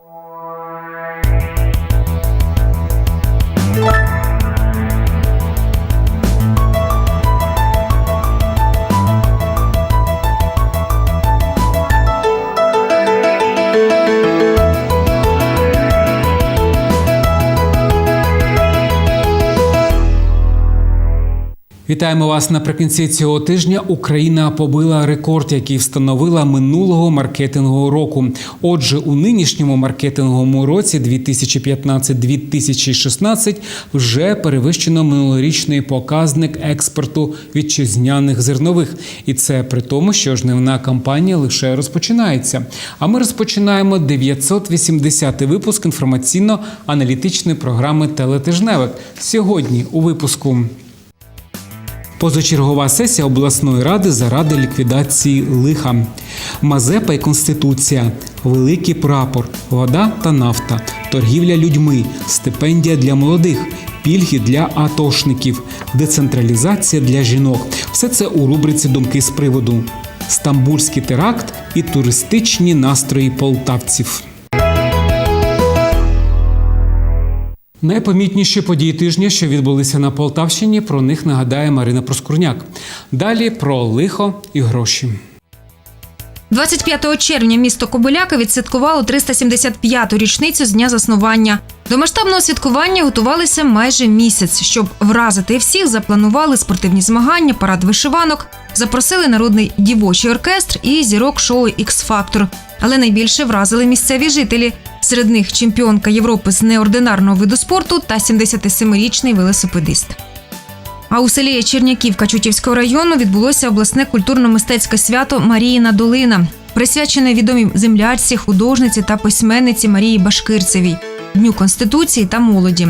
you Вітаємо вас наприкінці цього тижня. Україна побила рекорд, який встановила минулого маркетингового року. Отже, у нинішньому маркетинговому році 2015-2016 вже перевищено минулорічний показник експорту вітчизняних зернових, і це при тому, що жнивна кампанія лише розпочинається. А ми розпочинаємо 980-й випуск інформаційно-аналітичної програми Телетижневик. Сьогодні у випуску. Позачергова сесія обласної ради заради ліквідації лиха. Мазепа і Конституція, великий прапор, вода та нафта, торгівля людьми, стипендія для молодих, пільги для атошників, децентралізація для жінок. Все це у рубриці Думки з приводу. Стамбульський теракт і туристичні настрої полтавців. Найпомітніші події тижня, що відбулися на Полтавщині, про них нагадає Марина Проскурняк. Далі про лихо і гроші. 25 червня місто Кобиляка відсвяткувало 375-ту річницю з дня заснування. До масштабного святкування готувалися майже місяць. Щоб вразити всіх, запланували спортивні змагання, парад вишиванок, запросили народний дівочий оркестр і зірок шоу «Ікс-фактор». Але найбільше вразили місцеві жителі. Серед них чемпіонка Європи з неординарного виду спорту та 77-річний велосипедист. А у селі Черняківка Чутівського району відбулося обласне культурно-мистецьке свято Маріїна Долина, присвячене відомій землячці, художниці та письменниці Марії Башкирцевій, Дню Конституції та молоді.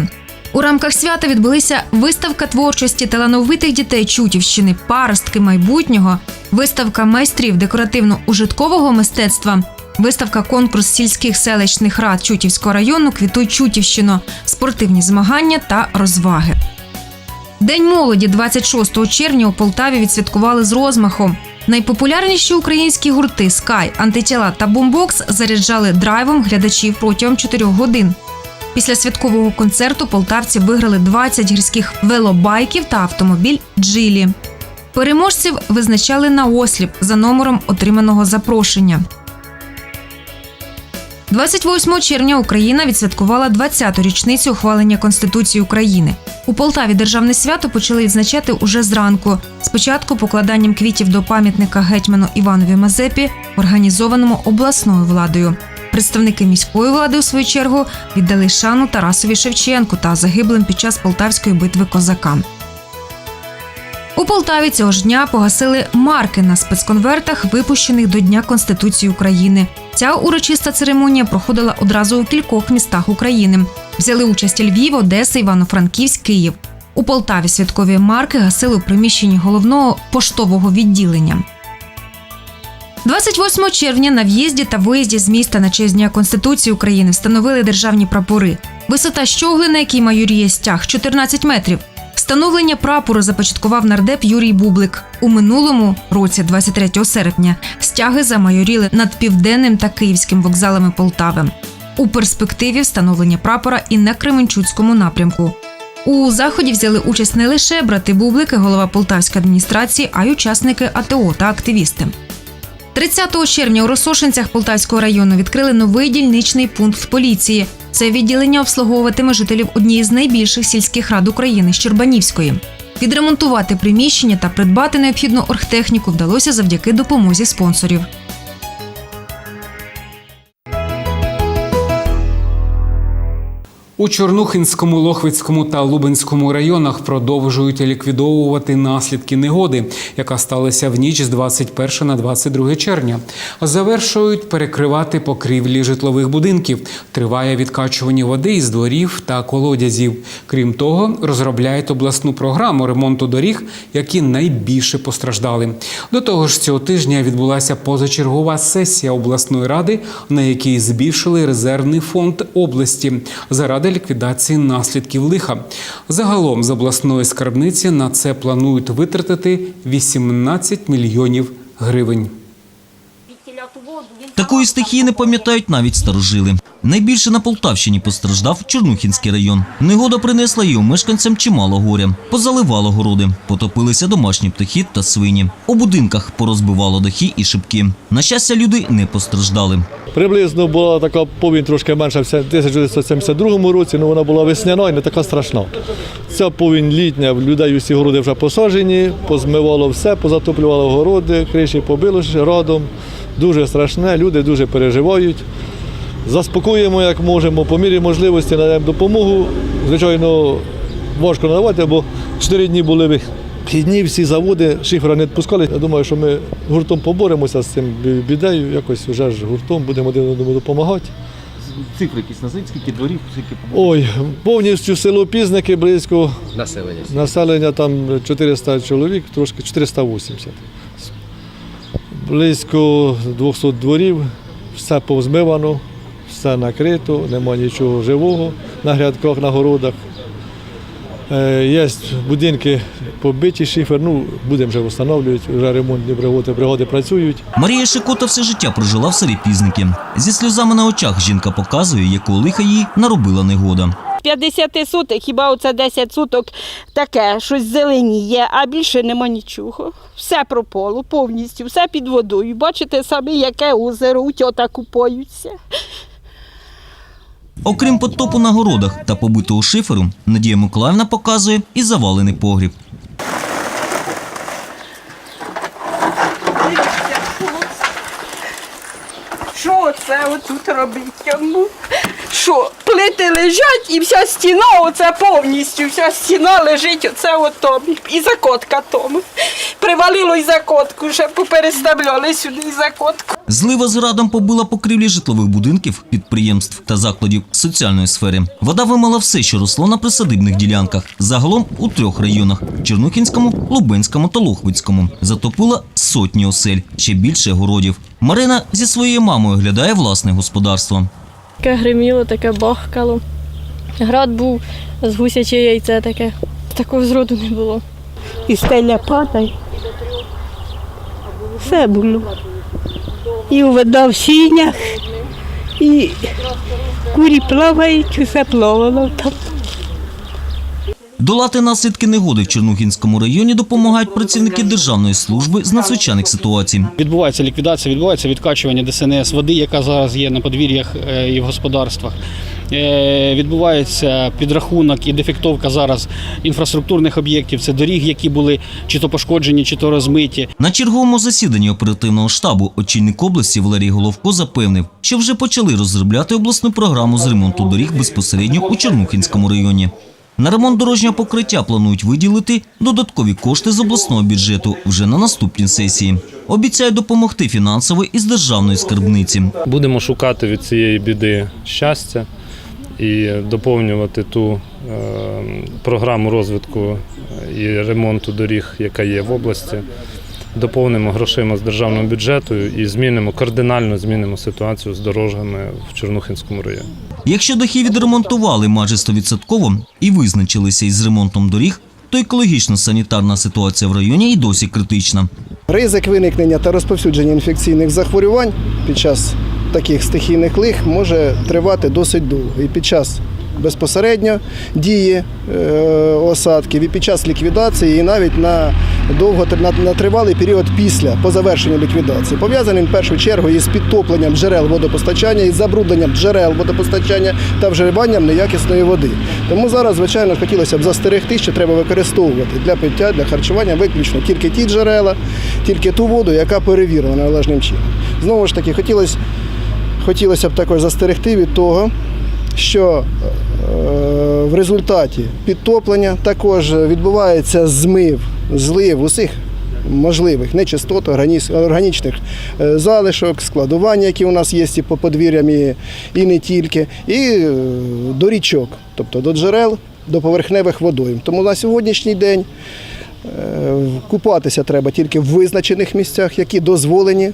У рамках свята відбулися виставка творчості талановитих дітей Чутівщини, паростки майбутнього, виставка майстрів декоративно-ужиткового мистецтва, виставка конкурс сільських селищних рад Чутівського району Квітуй Чутівщину, спортивні змагання та розваги. День молоді 26 червня у Полтаві відсвяткували з розмахом. Найпопулярніші українські гурти Скай, Антитіла та Бумбокс заряджали драйвом глядачів протягом 4 годин. Після святкового концерту полтавці виграли 20 гірських велобайків та автомобіль Джилі. Переможців визначали на осліп за номером отриманого запрошення. 28 червня Україна відсвяткувала 20-ту річницю ухвалення Конституції України. У Полтаві державне свято почали відзначати уже зранку. Спочатку покладанням квітів до пам'ятника гетьману Іванові Мазепі, організованому обласною владою. Представники міської влади, у свою чергу, віддали шану Тарасові Шевченку та загиблим під час полтавської битви козакам. У Полтаві цього ж дня погасили марки на спецконвертах, випущених до Дня Конституції України. Ця урочиста церемонія проходила одразу у кількох містах України. Взяли участь Львів, Одеса, Івано-Франківськ, Київ. У Полтаві святкові марки гасили у приміщенні головного поштового відділення. 28 червня на в'їзді та виїзді з міста на честь Дня Конституції України встановили державні прапори. Висота щогли, на якій майоріє стяг 14 метрів. Встановлення прапору започаткував нардеп Юрій Бублик. У минулому році, 23 серпня, стяги замайоріли над південним та київським вокзалами Полтави. У перспективі встановлення прапора і на Кременчуцькому напрямку. У заході взяли участь не лише брати Бублики, голова полтавської адміністрації, а й учасники АТО та активісти. 30 червня у Росошинцях Полтавського району відкрили новий дільничний пункт поліції. Це відділення обслуговуватиме жителів однієї з найбільших сільських рад України Щербанівської. Відремонтувати приміщення та придбати необхідну оргтехніку вдалося завдяки допомозі спонсорів. У Чорнухинському, Лохвицькому та Лубенському районах продовжують ліквідовувати наслідки негоди, яка сталася в ніч з 21 на 22 червня. Завершують перекривати покрівлі житлових будинків. Триває відкачування води із дворів та колодязів. Крім того, розробляють обласну програму ремонту доріг, які найбільше постраждали. До того ж, цього тижня відбулася позачергова сесія обласної ради, на якій збільшили резервний фонд області заради ліквідації наслідків лиха. Загалом з обласної скарбниці на це планують витратити 18 мільйонів гривень. Відтіля ту воду, він Такої стихії не пам'ятають навіть старожили. Найбільше на Полтавщині постраждав Чорнухінський район. Негода принесла його мешканцям чимало горя. Позаливало городи, потопилися домашні птахи та свині. У будинках порозбивало дахи і шибки. На щастя, люди не постраждали. Приблизно була така повінь трошки менша в 1972 році, але вона була весняна і не така страшна. Ця повінь літня, людей усі городи вже посаджені, позмивало все, позатоплювало городи, криші побило радом. Дуже страшне, люди дуже переживають. Заспокоюємо, як можемо, по мірі можливості надаємо допомогу. Звичайно, важко надавати, бо 4 дні були вихідні, всі заводи, шифера не відпускали. Я думаю, що ми гуртом поборемося з цим бідею, якось вже ж гуртом будемо один одному допомагати. Цифри якісь назвіть, скільки дворів, скільки Ой, повністю село Пізники, близько населення. населення там 400 чоловік, трошки 480. Близько 200 дворів, все повзмивано, все накрито, нема нічого живого на грядках, на городах. Е, Є будинки побиті, шифер, ну будемо вже встановлювати, вже ремонтні бригади, бригади працюють. Марія Шикота все життя прожила в селі Пізники. Зі сльозами на очах жінка показує, якого лиха їй наробила негода. 50 суток, хіба оце 10 суток таке, щось зеленіє, а більше нема нічого. Все пропало повністю, все під водою. Бачите самі, яке озеро, утьота купаються. Окрім потопу на городах та побитого шиферу, Надія Миколаївна показує і завалений погріб. Що це отут робить йому? Що, плити лежать і вся стіна, оце повністю, вся стіна лежить, оце отом. І закотка тому. Привалило і закотку, вже попереставляли сюди і закотку. Злива з градом побила покрівлі житлових будинків, підприємств та закладів соціальної сфери. Вода вимила все, що росло на присадибних ділянках. Загалом у трьох районах: Чернухінському, Лубенському та Лохвицькому. Затопила сотні осель, ще більше городів. Марина зі своєю мамою глядає власне господарство. Таке гриміло, таке бахкало. Град був з гусяче яйце таке. Такого зроду не було. І стеля падає. Все було. І вода в сінях, і курі плавають, усе плавало там. Долати наслідки негоди в Чернухінському районі допомагають працівники Державної служби з надзвичайних ситуацій. Відбувається ліквідація, відбувається відкачування ДСНС води, яка зараз є на подвір'ях е, і в господарствах. Е, Відбувається підрахунок і дефектовка зараз інфраструктурних об'єктів. Це доріг, які були чи то пошкоджені, чи то розмиті. На черговому засіданні оперативного штабу очільник області Валерій Головко запевнив, що вже почали розробляти обласну програму з ремонту доріг безпосередньо у Чернухінському районі. На ремонт дорожнього покриття планують виділити додаткові кошти з обласного бюджету вже на наступній сесії. Обіцяють допомогти фінансово із державної скарбниці. Будемо шукати від цієї біди щастя і доповнювати ту е, програму розвитку і ремонту доріг, яка є в області. Доповнимо грошима з державного бюджету і змінимо кардинально змінимо ситуацію з дорожами в Чорнухинському районі. Якщо дахи відремонтували майже 100% і визначилися із ремонтом доріг, то екологічно-санітарна ситуація в районі і досі критична. Ризик виникнення та розповсюдження інфекційних захворювань під час таких стихійних лих може тривати досить довго. І під час безпосередньо дії е, осадків, і під час ліквідації, і навіть на довго на, тривалий період після по завершенню ліквідації. Пов'язаний в першу чергу із підтопленням джерел водопостачання, із забрудненням джерел водопостачання та вживанням неякісної води. Тому зараз, звичайно, хотілося б застерегти, що треба використовувати для пиття, для харчування виключно тільки ті джерела, тільки ту воду, яка перевірена належним чином. Знову ж таки, хотілося, хотілося б також застерегти від того, що е, в результаті підтоплення також відбувається змив, злив усіх можливих нечистот, органі- органічних е, залишок, складування, які у нас є і по подвір'ям, і, не тільки, і е, до річок, тобто до джерел, до поверхневих водойм. Тому на сьогоднішній день купатися треба тільки в визначених місцях, які дозволені,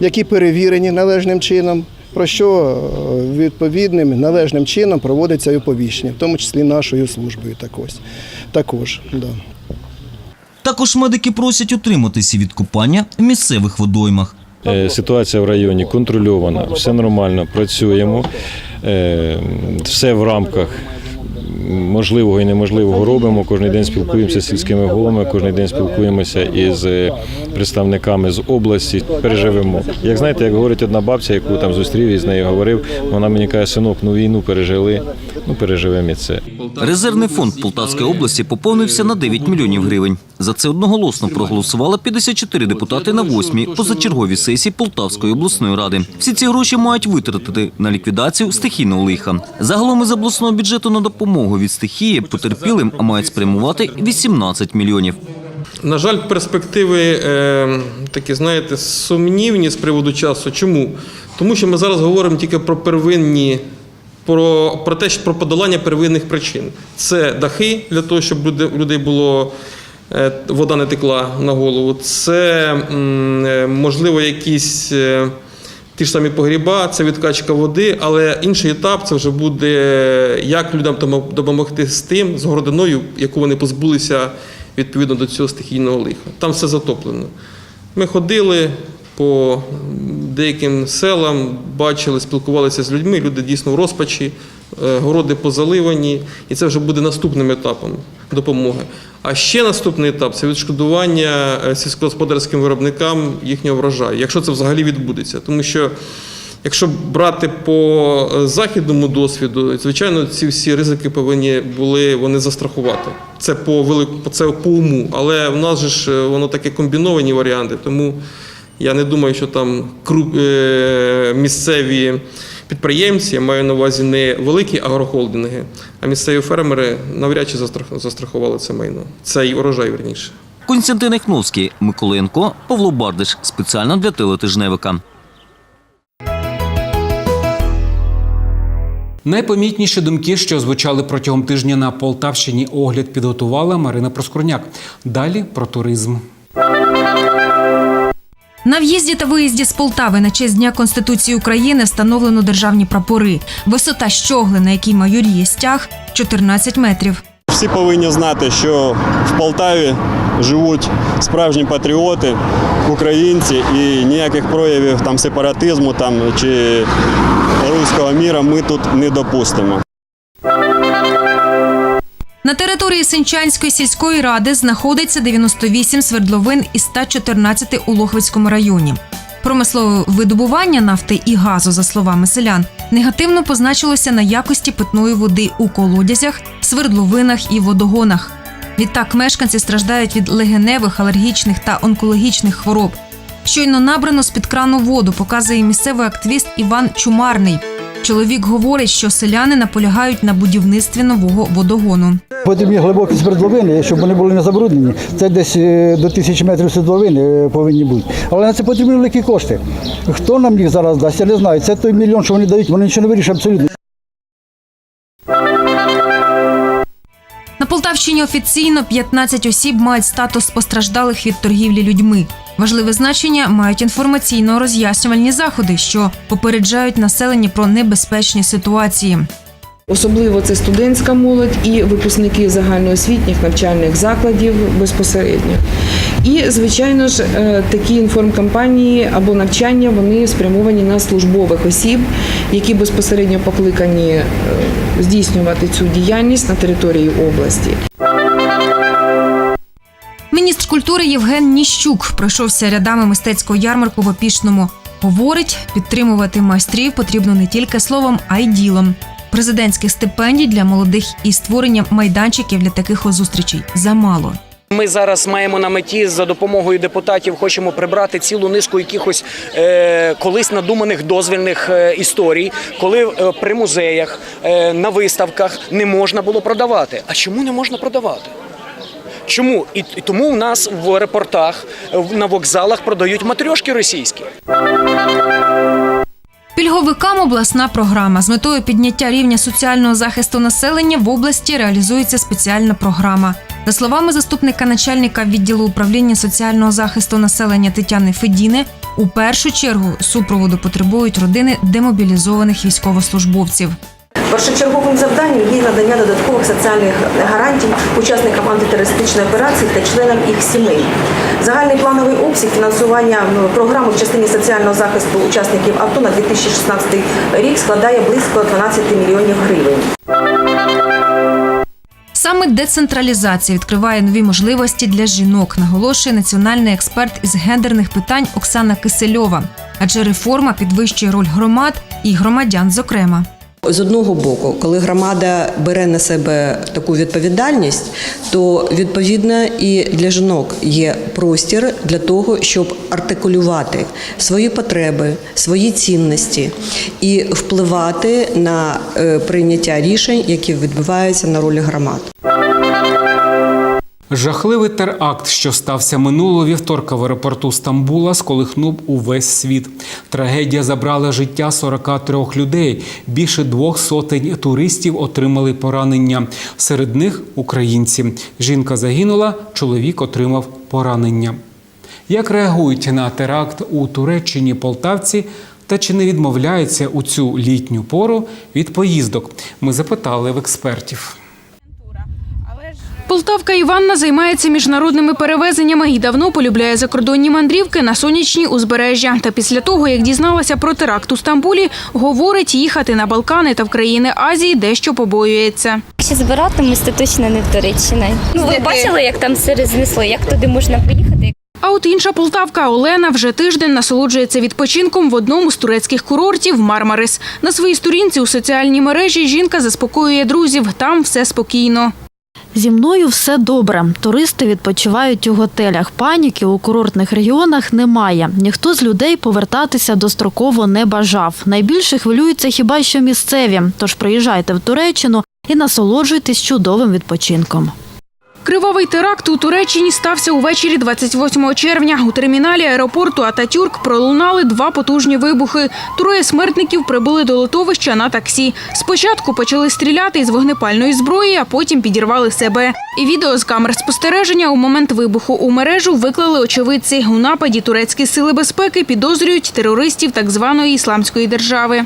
які перевірені належним чином. Про що е, відповідним належним чином проводиться і оповіщення, в тому числі нашою службою також. також да. Також медики просять утриматися від купання в місцевих водоймах. Е, Ситуація в районі контрольована, все нормально, працюємо, Е, все в рамках можливого і неможливого робимо. Кожен день спілкуємося з сільськими головами, кожен день спілкуємося із е, представниками з області. Переживемо. Як знаєте, як говорить одна бабця, яку там зустрів і з нею говорив, вона мені каже, синок, ну війну пережили, ну переживемо і це. Резервний фонд Полтавської області поповнився на 9 мільйонів гривень. За це одноголосно проголосували 54 депутати на восьмій позачерговій сесії Полтавської обласної ради. Всі ці гроші мають витратити на ліквідацію стихійного лиха. Загалом із обласного бюджету на допомогу від стихії потерпілим мають спрямувати 18 мільйонів. На жаль, перспективи е, такі, знаєте, сумнівні з приводу часу. Чому? Тому що ми зараз говоримо тільки про первинні, про, про те, що про подолання первинних причин. Це дахи для того, щоб люди, у людей було. е, Вода не текла на голову. Це е, можливо якісь ті ж самі погріба, це відкачка води, але інший етап це вже буде як людям допомогти з тим, з городиною, яку вони позбулися відповідно до цього стихійного лиха. Там все затоплено. Ми ходили по деяким селам, бачили, спілкувалися з людьми. Люди дійсно в розпачі, е, городи позаливані, і це вже буде наступним етапом допомоги. А ще наступний етап це відшкодування е, сільськогосподарським виробникам їхнього врожаю, якщо це взагалі відбудеться. Тому що Якщо брати по е, західному досвіду, звичайно, ці всі ризики повинні були вони застрахувати. Це по велику, це по уму. Але в нас же ж е, воно таке комбіновані варіанти, тому я не думаю, що там е, місцеві підприємці, я маю на увазі не великі агрохолдинги, а місцеві фермери навряд чи застрах- застрахували це майно. Цей урожай верніше. Константин Яхновський, Миколенко, Павло Бардиш. Спеціально для телетижневика. Найпомітніші думки, що звучали протягом тижня на Полтавщині, огляд підготувала Марина Проскурняк. Далі про туризм. На в'їзді та виїзді з Полтави на честь Дня Конституції України встановлено державні прапори. Висота щогли, на якій майоріє стяг, 14 метрів. Всі повинні знати, що в Полтаві живуть справжні патріоти, українці, і ніяких проявів там сепаратизму там чи руського міра ми тут не допустимо. На території Сенчанської сільської ради знаходиться 98 свердловин із 114 у Лохвицькому районі. Промислове видобування нафти і газу, за словами селян, негативно позначилося на якості питної води у колодязях, свердловинах і водогонах. Відтак мешканці страждають від легеневих, алергічних та онкологічних хвороб. Щойно набрано з-під крану воду, показує місцевий активіст Іван Чумарний. Чоловік говорить, що селяни наполягають на будівництві нового водогону. Потім є глибокі свердловини, щоб вони були не забруднені. Це десь е, до тисячі метрів свердловини е, повинні бути. Але на це потрібні великі кошти. Хто нам їх зараз дасть, я не знаю. Це той мільйон, що вони дають, вони нічого не вирішать абсолютно. На Полтавщині офіційно 15 осіб мають статус постраждалих від торгівлі людьми. Важливе значення мають інформаційно-роз'яснювальні заходи, що попереджають населення про небезпечні ситуації. Особливо це студентська молодь і випускники загальноосвітніх навчальних закладів безпосередньо. І, звичайно ж, е, такі інформкампанії або навчання вони спрямовані на службових осіб, які безпосередньо покликані е, здійснювати цю діяльність на території області. Міністр культури Євген Ніщук пройшовся рядами мистецького ярмарку в Опішному. Говорить, підтримувати майстрів потрібно не тільки словом, а й ділом. Президентських стипендій для молодих і створення майданчиків для таких зустрічей замало. Ми зараз маємо на меті за допомогою депутатів хочемо прибрати цілу низку якихось е, колись надуманих дозвільних е, історій, коли е, при музеях е, на виставках не можна було продавати. А чому не можна продавати? Чому? І, тому у нас в аеропортах, е, на вокзалах продають матрьошки російські. Пільговикам обласна програма з метою підняття рівня соціального захисту населення в області реалізується спеціальна програма. За словами заступника начальника відділу управління соціального захисту населення Тетяни Федіни, у першу чергу супроводу потребують родини демобілізованих військовослужбовців. Першочерговим завданням є надання додаткових соціальних гарантій учасникам антитерористичної операції та членам їх сімей. Загальний плановий обсяг фінансування ну, програми в частині соціального захисту учасників АТО на 2016 рік складає близько 12 мільйонів гривень. Саме децентралізація відкриває нові можливості для жінок, наголошує національний експерт із гендерних питань Оксана Кисельова. Адже реформа підвищує роль громад і громадян, зокрема. З одного боку, коли громада бере на себе таку відповідальність, то відповідно і для жінок є простір для того, щоб артикулювати свої потреби, свої цінності і впливати на е, прийняття рішень, які відбуваються на ролі громад. Жахливий теракт, що стався минулого вівторка в аеропорту Стамбула, сколихнув увесь світ. Трагедія забрала життя 43 людей. Більше двох сотень туристів отримали поранення. Серед них українці. Жінка загинула, чоловік отримав поранення. Як реагують на теракт у Туреччині полтавці? Та чи не відмовляються у цю літню пору від поїздок? Ми запитали в експертів. Полтавка Іванна займається міжнародними перевезеннями і давно полюбляє закордонні мандрівки на сонячні узбережжя. Та після того, як дізналася про теракт у Стамбулі, говорить, їхати на Балкани та в країни Азії дещо побоюється. Якщо збиратимось, то точно не Туреччині. Ну, ви бачили, як там все рознесло, як туди можна поїхати? А от інша полтавка Олена вже тиждень насолоджується відпочинком в одному з турецьких курортів Мармарис. На своїй сторінці у соціальній мережі жінка заспокоює друзів. Там все спокійно. Зі мною все добре. Туристи відпочивають у готелях. Паніки у курортних регіонах немає. Ніхто з людей повертатися достроково не бажав. Найбільше хвилюються хіба що місцеві. Тож приїжджайте в Туреччину і насолоджуйтесь чудовим відпочинком. Кривавий теракт у Туреччині стався увечері 28 червня. У терміналі аеропорту Ататюрк пролунали два потужні вибухи. Троє смертників прибули до литовища на таксі. Спочатку почали стріляти із вогнепальної зброї, а потім підірвали себе. І відео з камер спостереження у момент вибуху у мережу виклали очевидці. У нападі турецькі сили безпеки підозрюють терористів так званої ісламської держави.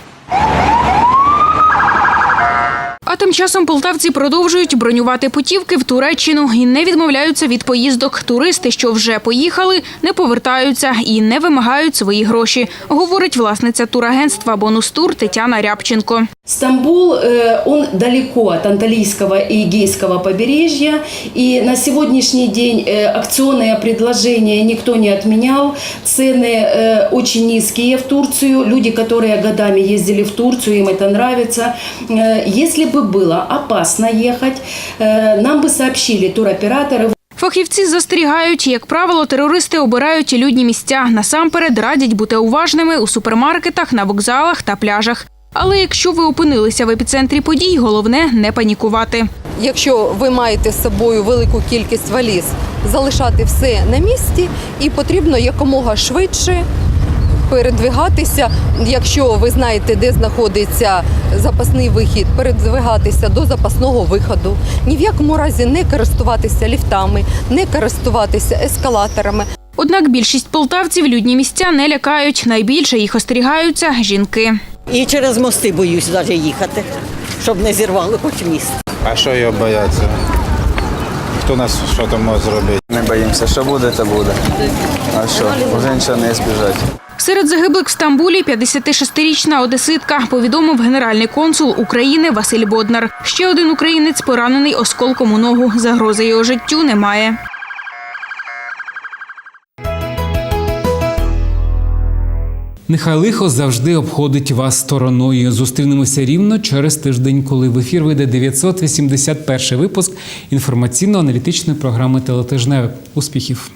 А тим часом полтавці продовжують бронювати путівки в Туреччину і не відмовляються від поїздок. Туристи, що вже поїхали, не повертаються і не вимагають свої гроші, говорить власниця турагентства «Бонус-тур» Тетяна Рябченко. Стамбул, э, он далеко от Анталийского и Эгейского побережья, и на сегодняшний день э, акционные предложения никто не отменял, цены э, очень низкие в Турцию, люди, которые годами ездили в Турцию, им это нравится. Э, Если бы было опасно ехать, э, нам бы сообщили туроператоры, Фахівці застерігають, як правило, терористи обирають людні місця. Насамперед радять бути уважними у супермаркетах, на вокзалах та пляжах. Але якщо ви опинилися в епіцентрі подій, головне не панікувати. Якщо ви маєте з собою велику кількість валіз, залишати все на місці і потрібно якомога швидше передвигатися. Якщо ви знаєте, де знаходиться запасний вихід, передвигатися до запасного виходу. Ні в якому разі не користуватися ліфтами, не користуватися ескалаторами. Однак більшість полтавців людні місця не лякають. Найбільше їх остерігаються жінки. І через мости боюсь навіть їхати, щоб не зірвали хоч міст. А що його бояться? Хто нас що там може зробити? Не боїмося, що буде, то буде. А що, вже нічого не збіжать. Серед загиблих в Стамбулі 56-річна одеситка, повідомив генеральний консул України Василь Боднар. Ще один українець поранений осколком у ногу. Загрози його життю немає. Нехай лихо завжди обходить вас стороною. Зустрінемося рівно через тиждень, коли в ефір вийде 981 випуск інформаційно-аналітичної програми Телетижневе. Успіхів!